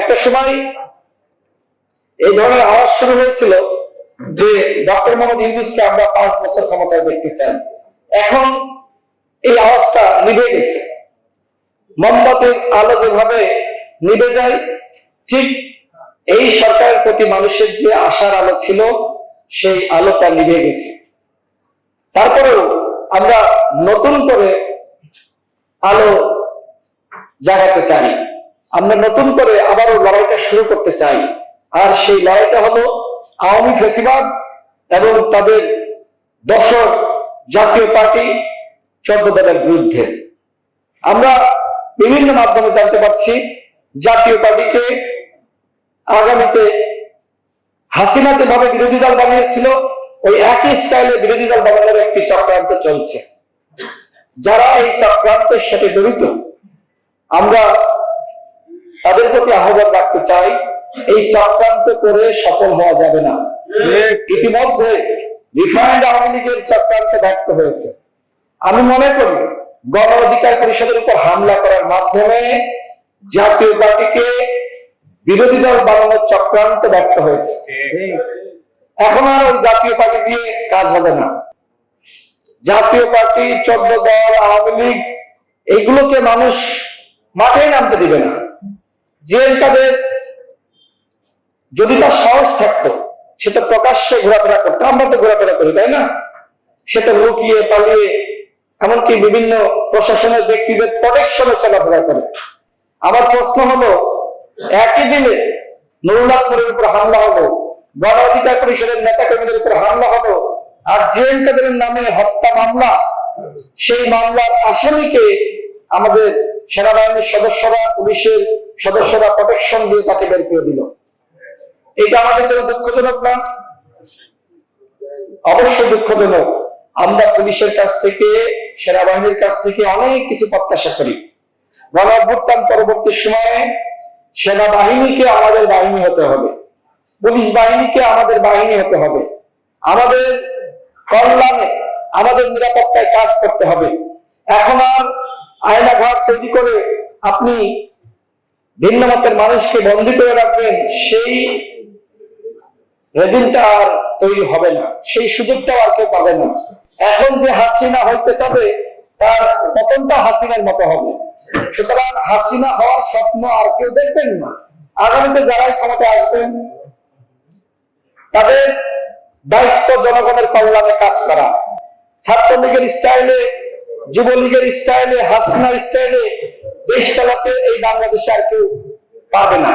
একটা সময় এই ধরনের আওয়াজ শুরু হয়েছিল যে ডক্টর মোহাম্মদ ইউনুসকে আমরা পাঁচ বছর ক্ষমতায় দেখতে চাই। এখন এই আওয়াজটা নিভে গেছে। মোমবাতির আলো যেভাবে নিভে যায়, ঠিক এই সরকারের প্রতি মানুষের যে আশার আলো ছিল, সেই আলোটা নিভে গেছে। তারপরেও আমরা নতুন করে আলো জাগাতে চাই। আমরা নতুন করে আবারও লড়াইটা শুরু করতে চাই। আর সেই লড়াইটা হলো আওয়ামী ফেসিবাদ এবং তাদের দশক জাতীয় পার্টি চোদ্দ দলের বিরুদ্ধে। আমরা বিভিন্ন মাধ্যমে জানতে পারছি, জাতীয় পার্টিকে আগামীতে হাসিনা যেভাবে বিরোধী দল বানিয়েছিল, ওই একই স্টাইলে বিরোধী দল বানানোর একটি চক্রান্ত চলছে। যারা এই চক্রান্তের সাথে জড়িত, আমরা তাদের প্রতি আহ্বান রাখতে চাই এই চক্রান্ত করে সফল হওয়া যাবে না। ইতিমধ্যে রিফাইন্ড আওয়ামী লীগের চক্রান্ত ব্যক্ত হয়েছে। আমি মনে করি গণ অধিকার পরিষদের উপর হামলা করার মাধ্যমে জাতীয় পার্টিকে বিরোধী দল বানানোর চক্রান্ত ব্যক্ত হয়েছে। এখন আর ওই জাতীয় পার্টি দিয়ে কাজ হবে না। জাতীয় পার্টি চোদ্দ দল আওয়ামী লীগ এইগুলোকে মানুষ মাঠে নামতে দিবে না। যে তাদের যদি তার সাহস থাকতো সেটা প্রকাশ্যে ঘোরাফেরা করতো। আমরা তো ঘোরাফেরা করি, তাই না? সেটা লুকিয়ে পালিয়ে, এমনকি বিভিন্ন প্রশাসনের ব্যক্তিদের প্রোটেকশনে চলাফেরা করে। আমার প্রশ্ন হলো, একই দিনে নুরুল্লাহপুরের উপর হামলা হলো গণ অধিকার পরিষদের নেতা কর্মীদের উপর হামলা হলো, আর জেএন কাদের নামে হত্যা মামলা, সেই মামলার আসামিকে আমাদের সেনাবাহিনীর সদস্যরা, পুলিশের সদস্যরা প্রোটেকশন দিয়ে তাকে বের করে দিল। এটা আমাদের জন্য দুঃখজনক না? অবশ্যই দুঃখজনক। আমরা পুলিশের কাছ থেকে, সেনাবাহিনীর কাছ থেকে অনেক কিছু প্রত্যাশা করি। গণ পরবর্তী সময়ে সেনাবাহিনীকে আমাদের বাহিনী হতে হবে। পুলিশ বাহিনীকে আমাদের বাহিনী হতে হবে। আমাদের কল্যাণে, আমাদের নিরাপত্তায় কাজ করতে হবে। এখন আর আয়নাঘাট তৈরি করে আপনি ভিন্ন মতের মানুষকে বন্দি করে রাখবেন, সেই রেজিমটা আর তৈরি হবে না। সেই সুযোগটাও আর কেউ পাবে না। এখন যে হাসিনা হইতে যাবে, তার পতনটা হাসিনার মতো হবে। সুতরাং হাসিনা হওয়ার স্বপ্ন আর কেউ দেখবেন না। আগামীতে যারাই ক্ষমতা আসবেন, তাদের দায়িত্ব জনগণের কল্যাণে কাজ করা। ছাত্রলীগের স্টাইলে যুবলীগের স্টাইলে হাসনা স্টাইলে দেশ চালাতে এই বাংলাদেশে আর কেউ পারবে না।